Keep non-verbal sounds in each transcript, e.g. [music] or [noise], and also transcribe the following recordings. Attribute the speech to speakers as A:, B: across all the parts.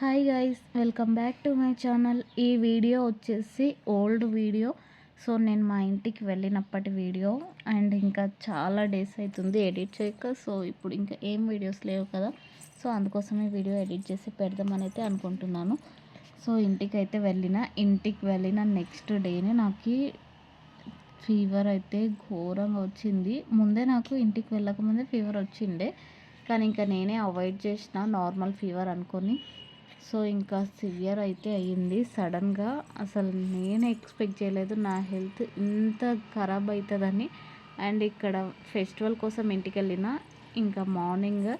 A: Hi guys welcome back to my channel ఈ video వచ్చేసి old video so నేను మా ఇంటికి వెళ్ళినప్పటి వీడియో అండ్ ఇంకా చాలా డేస్ అవుతుంది ఎడిట్ చేయక. సో ఇప్పుడు ఇంకా ఏం వీడియోస్ లేవు కదా. సో అందుకోసమే వీడియో ఎడిట్ చేసి పెడదామని అయితే అనుకుంటున్నాను. సో ఇంటికి అయితే వెళ్ళిన ఇంటికి వెళ్ళిన నెక్స్ట్ డేనే నాకు ఫీవర్ అయితే ఘోరంగా వచ్చింది. ముందే నాకు ఇంటికి వెళ్ళకముందే ఫీవర్ వచ్చిండే. కానీ ఇంకా నేనే అవాయిడ్ చేసిన నార్మల్ ఫీవర్ అనుకొని. సో ఇంకా సివియర్ అయితే అయ్యింది. సడన్గా అసలు నేను ఎక్స్పెక్ట్ చేయలేదు. నా హెల్త్ ఇంత ఖరాబ్ అవుతుందని అండ్ ఇక్కడ ఫెస్టివల్ కోసం ఇంటికి వెళ్ళిన ఇంకా మార్నింగ్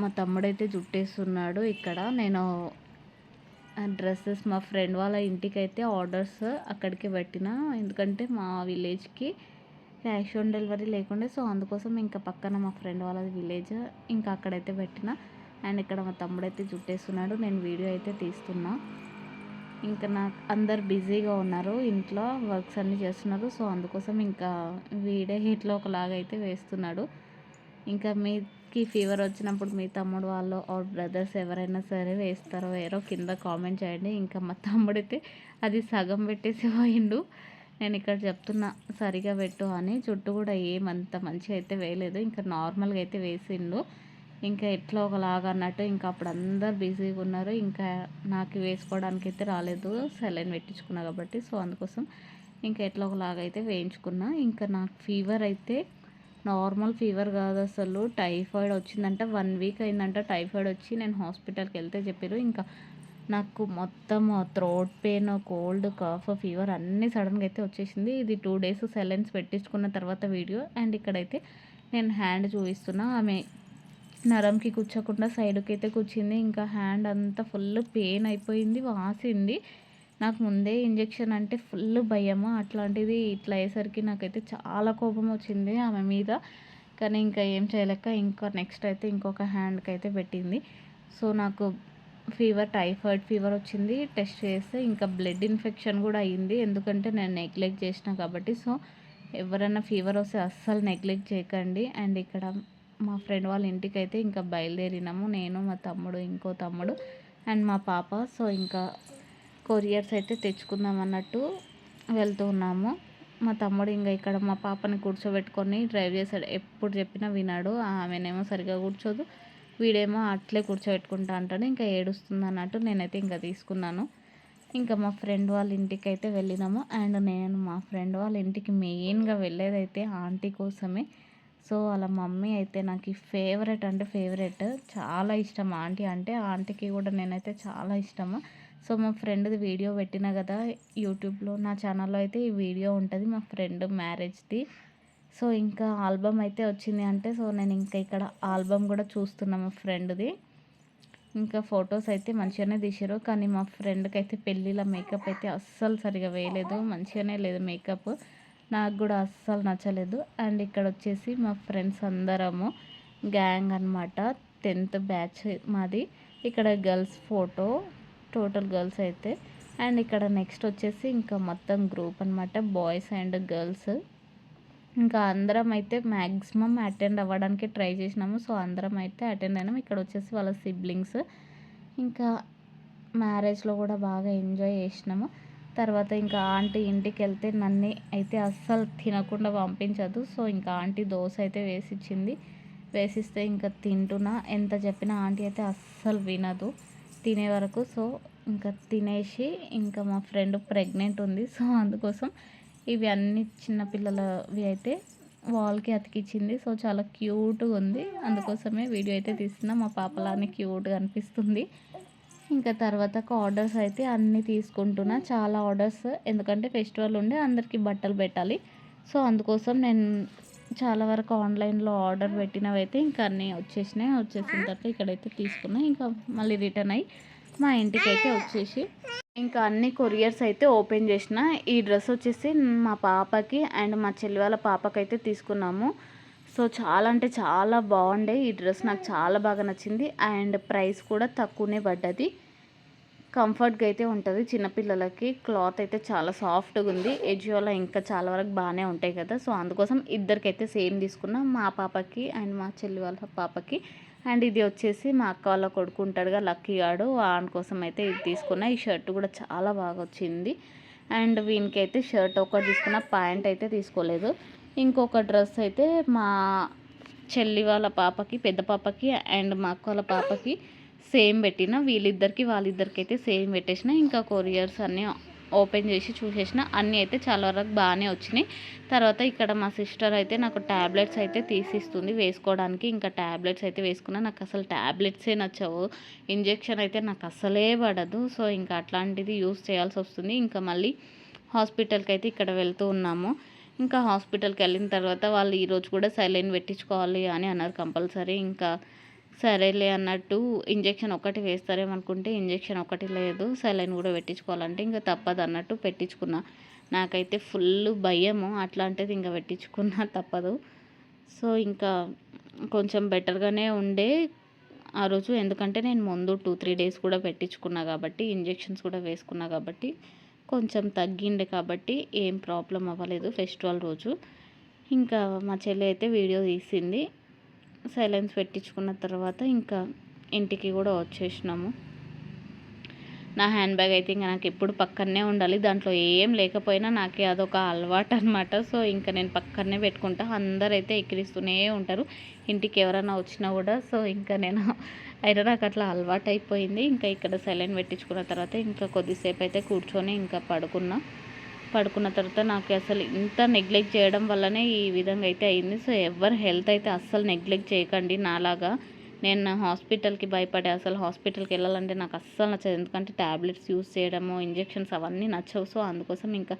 A: మా తమ్ముడైతే జుట్టేస్తున్నాడు. ఇక్కడ నేను డ్రెస్సెస్ మా ఫ్రెండ్ వాళ్ళ ఇంటికి అయితే ఆర్డర్స్ అక్కడికి పెట్టిన. ఎందుకంటే మా విలేజ్కి క్యాష్ ఆన్ డెలివరీ లేకుండే. సో అందుకోసం ఇంకా పక్కన మా ఫ్రెండ్ వాళ్ళ విలేజ్ ఇంకా అక్కడైతే పెట్టిన. అండ్ ఇక్కడ మా తమ్ముడు అయితే జుట్టేస్తున్నాడు. నేను వీడియో అయితే తీస్తున్నా. ఇంకా నాకు అందరు బిజీగా ఉన్నారు. ఇంట్లో వర్క్స్ అన్నీ చేస్తున్నారు. సో అందుకోసం ఇంకా వీడే హీట్లో ఒకలాగా అయితే వేస్తున్నాడు. ఇంకా మీకి ఫీవర్ వచ్చినప్పుడు మీ తమ్ముడు వాళ్ళు ఆర్ బ్రదర్స్ ఎవరైనా సరే వేస్తారో వేరో కింద కామెంట్ చేయండి. ఇంకా మా తమ్ముడైతే అది సగం పెట్టేసి పోయిండు. నేను ఇక్కడ చెప్తున్నా సరిగా పెట్టు అని. చుట్టూ కూడా ఏమంత మంచిగా అయితే వేయలేదు. ఇంకా నార్మల్గా అయితే వేసిండు. ఇంకా ఎట్లా ఒకలాగా అన్నట్టు ఇంకా అప్పుడు అందరు బిజీగా ఉన్నారు. ఇంకా నాకు వేసుకోవడానికి అయితే రాలేదు. సెలైన్ పెట్టించుకున్నా కాబట్టి సో అందుకోసం ఇంకా ఎట్లా ఒకలాగా అయితే వేయించుకున్నా. ఇంకా నాకు ఫీవర్ అయితే నార్మల్ ఫీవర్ కాదు అసలు. టైఫాయిడ్ వచ్చిందంట. వన్ వీక్ అయిందంట టైఫాయిడ్ వచ్చి నేను హాస్పిటల్కి వెళ్తే చెప్పారు ఇంకా నాకు మొత్తం throat pain cold cough fever అన్నీ సడన్గా అయితే వచ్చేసింది. ఇది టూ డేస్ సెలైన్స్ పెట్టించుకున్న తర్వాత వీడియో. అండ్ ఇక్కడైతే నేను హ్యాండ్ చూపిస్తున్నా. ఆమె నరంకి కూర్చోకుండా సైడ్కి అయితే కూర్చుంది. ఇంకా హ్యాండ్ అంతా ఫుల్ పెయిన్ అయిపోయింది వాసింది. నాకు ముందే ఇంజెక్షన్ అంటే ఫుల్ భయము. అట్లాంటిది ఇట్లా అయ్యేసరికి నాకైతే చాలా కోపం వచ్చింది ఆమె మీద. కానీ ఇంకా ఏం చేయలేక ఇంకా నెక్స్ట్ అయితే ఇంకొక హ్యాండ్కి అయితే పెట్టింది. సో నాకు ఫీవర్ టైఫాయిడ్ ఫీవర్ వచ్చింది. టెస్ట్ చేస్తే ఇంకా బ్లడ్ ఇన్ఫెక్షన్ కూడా అయ్యింది. ఎందుకంటే నేను నెగ్లెక్ట్ చేసిన కాబట్టి. సో ఎవరైనా ఫీవర్ వస్తే అస్సలు నెగ్లెక్ట్ చేయకండి. అండ్ ఇక్కడ మా ఫ్రెండ్ వాళ్ళ ఇంటికి అయితే ఇంకా బయలుదేరినాము. నేను మా తమ్ముడు ఇంకో తమ్ముడు అండ్ మా పాప. సో ఇంకా కొరియర్స్ అయితే తెచ్చుకుందాం అన్నట్టు వెళ్తూ ఉన్నాము. మా తమ్ముడు ఇంకా ఇక్కడ మా పాపని కూర్చోబెట్టుకొని డ్రైవ్ చేశాడు ఎప్పుడు చెప్పినా వినాడు. ఆమెనేమో సరిగా కూర్చోదు. వీడేమో అట్లే కూర్చోబెట్టుకుంటా అంటాడు. ఇంకా ఏడుస్తుంది అన్నట్టు నేనైతే ఇంకా తీసుకున్నాను. ఇంకా మా ఫ్రెండ్ వాళ్ళ ఇంటికి అయితే వెళ్ళినాము. అండ్ నేను మా ఫ్రెండ్ వాళ్ళ ఇంటికి మెయిన్గా వెళ్ళేదైతే ఆంటీ కోసమే. సో వాళ్ళ మమ్మీ అయితే నాకు ఫేవరెట్ అంటే ఫేవరెట్ చాలా ఇష్టం. ఆంటీ అంటే ఆంటీకి కూడా నేనైతే చాలా ఇష్టము. సో మా ఫ్రెండ్ది వీడియో పెట్టిన కదా యూట్యూబ్లో నా ఛానల్లో అయితే ఈ వీడియో ఉంటుంది మా ఫ్రెండ్ మ్యారేజ్ది. సో ఇంకా ఆల్బమ్ అయితే వచ్చింది అంటే సో నేను ఇంకా ఇక్కడ ఆల్బమ్ కూడా చూస్తున్నా మా ఫ్రెండ్ది. ఇంకా ఫొటోస్ అయితే మంచిగానే తీసారు కానీ మా ఫ్రెండ్కి అయితే పెళ్ళిలో మేకప్ అయితే అస్సలు సరిగా వేయలేదు మంచిగానే లేదు మేకప్. నాకు కూడా అస్సలు నచ్చలేదు. అండ్ ఇక్కడ వచ్చేసి మా ఫ్రెండ్స్ అందరము గ్యాంగ్ అనమాట టెన్త్ బ్యాచ్ మాది. ఇక్కడ గర్ల్స్ ఫోటో టోటల్ గర్ల్స్ అయితే. అండ్ ఇక్కడ నెక్స్ట్ వచ్చేసి ఇంకా మొత్తం గ్రూప్ అనమాట బాయ్స్ అండ్ గర్ల్స్. ఇంకా అందరం అయితే మ్యాక్సిమం అటెండ్ అవ్వడానికి ట్రై చేసినాము. సో అందరం అయితే అటెండ్ అయినాము ఇక్కడ వచ్చేసి వాళ్ళ సిబ్లింగ్స్. ఇంకా మ్యారేజ్లో కూడా బాగా ఎంజాయ్ చేసినాము. తర్వాత ఇంకా ఆంటీ ఇంటికి వెళ్తే నన్ను అయితే అస్సలు తినకుండా పంపించదు. సో ఇంకా ఆంటీ దోశ అయితే వేసిచ్చింది. వేసిస్తే ఇంకా తింటున్నా. ఎంత చెప్పినా ఆంటీ అయితే అస్సలు వినదు తినే వరకు. సో ఇంకా తినేసి ఇంకా మా ఫ్రెండ్ ప్రెగ్నెంట్ ఉంది. సో అందుకోసం ఇవి అన్ని చిన్నపిల్లలవి అయితే వాల్కి అతికిచ్చింది. సో చాలా క్యూట్గా ఉంది. అందుకోసమే వీడియో అయితే తీస్తున్నా. మా పాపలానే క్యూట్గా అనిపిస్తుంది. ఇంకా తర్వాత ఆర్డర్స్ అయితే అన్నీ తీసుకుంటున్నా. చాలా ఆర్డర్స్ ఎందుకంటే ఫెస్టివల్ ఉండే అందరికీ బట్టలు పెట్టాలి. సో అందుకోసం నేను చాలా వరకు ఆన్లైన్లో ఆర్డర్ పెట్టినవి అయితే ఇంకా అన్నీ వచ్చేసినాయి. వచ్చేసిన తర్వాత ఇక్కడైతే తీసుకున్నా. ఇంకా మళ్ళీ రిటర్న్ అయ్యి మా ఇంటికి అయితే వచ్చేసి ఇంకా అన్ని కొరియర్స్ అయితే ఓపెన్ చేసిన. ఈ డ్రెస్ వచ్చేసి మా పాపకి అండ్ మా చెల్లి వాళ్ళ పాపకి అయితే తీసుకున్నాము. సో చాలా అంటే చాలా బాగుండే. ఈ డ్రెస్ నాకు చాలా బాగా నచ్చింది. అండ్ ప్రైస్ కూడా తక్కువనే పడ్డది. కంఫర్ట్గా అయితే ఉంటుంది. చిన్నపిల్లలకి క్లాత్ అయితే చాలా సాఫ్ట్గా ఉంది. ఎజియోలో ఇంకా చాలా వరకు బాగానే ఉంటాయి కదా. సో అందుకోసం ఇద్దరికైతే సేమ్ తీసుకున్నా. మా పాపకి అండ్ మా చెల్లి వాళ్ళ పాపకి. అండ్ ఇది వచ్చేసి మా అక్క వాళ్ళ కొడుకు ఉంటాడుగా లక్కీ గాడు. వాని కోసం అయితే ఇది తీసుకున్నా. ఈ షర్ట్ కూడా చాలా బాగా వచ్చింది. అండ్ వీనికి అయితే షర్ట్ ఒకటి తీసుకున్న. ప్యాంట్ అయితే తీసుకోలేదు. ఇంకొక డ్రెస్ అయితే మా చెల్లి వాళ్ళ పాపకి పెద్ద పాపకి అండ్ మా అక్క వాళ్ళ పాపకి. సేమ్ పెట్టిన వీళ్ళిద్దరికి వాళ్ళిద్దరికి అయితే సేమ్ పెట్టేసిన ఇంకా కొరియర్స్ అన్నీ ఓపెన్ చేసి చూసేసిన అన్నీ అయితే చాలా వరకు బాగానే వచ్చినాయి. తర్వాత ఇక్కడ మా సిస్టర్ అయితే నాకు ట్యాబ్లెట్స్ అయితే తీసిస్తుంది వేసుకోవడానికి. ఇంకా ట్యాబ్లెట్స్ అయితే వేసుకున్నా నాకు అసలు ట్యాబ్లెట్సే నచ్చవు. ఇంజెక్షన్ అయితే నాకు అసలే పడదు. సో ఇంకా అట్లాంటిది యూస్ చేయాల్సి వస్తుంది. ఇంకా మళ్ళీ హాస్పిటల్కి అయితే ఇక్కడ వెళ్తూ ఉన్నాము. ఇంకా హాస్పిటల్కి వెళ్ళిన తర్వాత వాళ్ళు ఈరోజు కూడా సైలైన్ పెట్టించుకోవాలి అని అన్నారు కంపల్సరీ. ఇంకా సరేలే అన్నట్టు ఇంజెక్షన్ ఒకటి వేస్తారేమనుకుంటే ఇంజెక్షన్ ఒకటి లేదు. సెలైన్ కూడా పెట్టించుకోవాలంటే ఇంకా తప్పదు అన్నట్టు పెట్టించుకున్నా. నాకైతే ఫుల్ భయము. అట్లాంటిది ఇంకా పెట్టించుకున్నా [laughs] తప్పదు. సో ఇంకా కొంచెం బెటర్గానే ఉండే ఆ రోజు. ఎందుకంటే నేను ముందు టూ త్రీ డేస్ కూడా పెట్టించుకున్నా కాబట్టి ఇంజెక్షన్స్ కూడా వేసుకున్నా కాబట్టి కొంచెం తగ్గిండే కాబట్టి ఏం ప్రాబ్లం అవ్వలేదు ఫెస్టివల్ రోజు. ఇంకా మా చెల్లి అయితే వీడియో తీసింది. సైలెన్స్ పెట్టించుకున్న తర్వాత ఇంకా ఇంటికి కూడా వచ్చేసినాము. నా హ్యాండ్ బ్యాగ్ అయితే ఇంకా నాకు ఎప్పుడు పక్కనే ఉండాలి. దాంట్లో ఏం లేకపోయినా నాకే అదొక అలవాటు అనమాట సో ఇంకా నేను పక్కనే పెట్టుకుంటా. అందరు అయితే ఎక్కిరిస్తూనే ఉంటారు. ఇంటికి ఎవరైనా వచ్చినా కూడా. సో ఇంకా నేను [laughs] అయినా నాకు అట్లా అలవాటు అయిపోయింది ఇంకా ఇక్కడ సైలెంట్ పెట్టించుకున్న తర్వాత ఇంకా కొద్దిసేపు అయితే కూర్చొని ఇంకా పడుకున్నా. పడుకున్న తర్వాత నాకు అసలు ఇంత నెగ్లెక్ట్ చేయడం వల్లనే ఈ విధంగా అయితే అయింది. సో ఎవరి హెల్త్ అయితే అస్సలు నెగ్లెక్ట్ చేయకండి నాలాగా. నేను హాస్పిటల్కి భయపడే అసలు హాస్పిటల్కి వెళ్ళాలంటే నాకు అస్సలు నచ్చదు. ఎందుకంటే ట్యాబ్లెట్స్ యూస్ చేయడము ఇంజెక్షన్స్ అవన్నీ నచ్చవు. సో అందుకోసం ఇంకా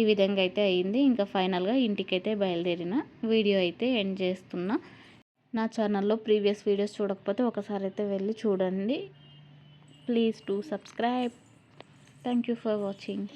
A: ఈ విధంగా అయితే అయింది. ఇంకా ఫైనల్గా ఇంటికైతే బయలుదేరిన వీడియో అయితే ఎండ్ చేస్తున్నా. నా ఛానల్లో ప్రీవియస్ వీడియోస్ చూడకపోతే ఒకసారి అయితే వెళ్ళి చూడండి. Please to subscribe. Thank you for watching.